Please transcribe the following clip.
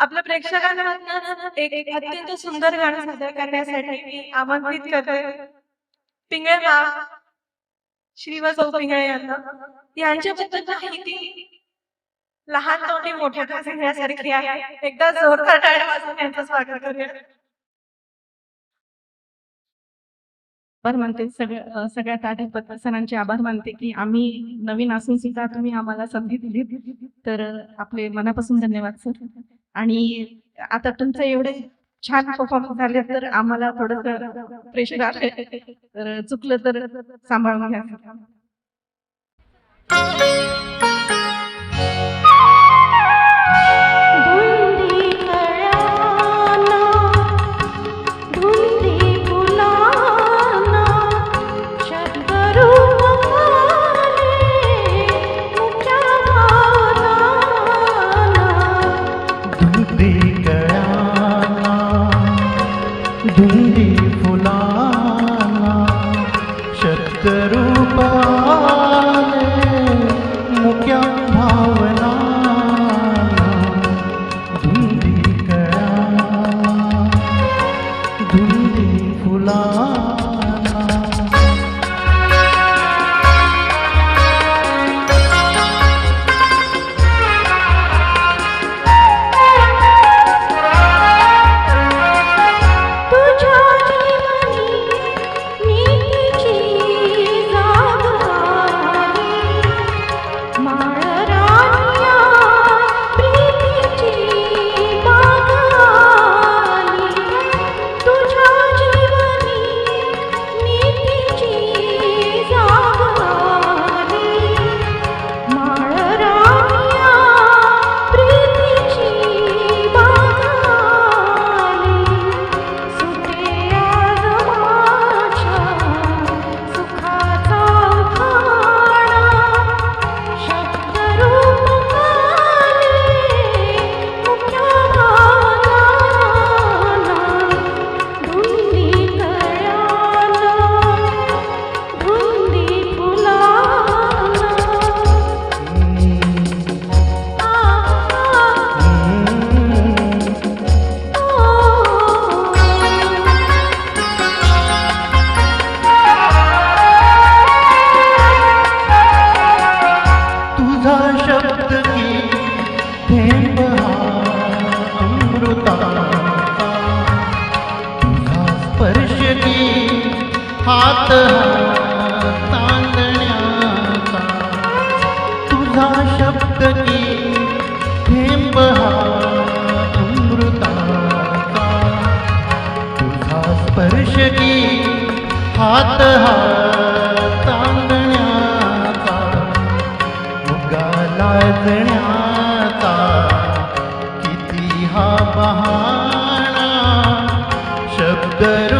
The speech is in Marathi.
आपल्या प्रेक्षकांना एक अत्यंत सुंदर गाणं सादर करण्यासाठी मी आमंत्रित करते पिंगळे मॅम श्रीवास पिंगळे यांना. यांच्याबद्दल माहिती लहान तोंडी मोठ्या सांगण्यासारखी आहे. एकदा जोरदार टाळ्या वाजवून यांचं स्वागत करूया. आभार मानते सगळ्या सगळ्या टाटे सरांचे आभार मानते की आम्ही नवीन असून सुद्धा तुम्ही आम्हाला संधी दिली तर आपले मनापासून धन्यवाद सर. आणि आता तुमचं एवढे छान परफॉर्मन्स झाले तर आम्हाला थोडस प्रेशर आलं तर चुकलं तर सांभाळून घ्या. Do you हात हा तांदण्याचा. तुझा शब्द की थेंब हा अमृताचा. तुझा स्पर्श की हात हा वाजण्याचा किती हा बहाणा शब्दरूप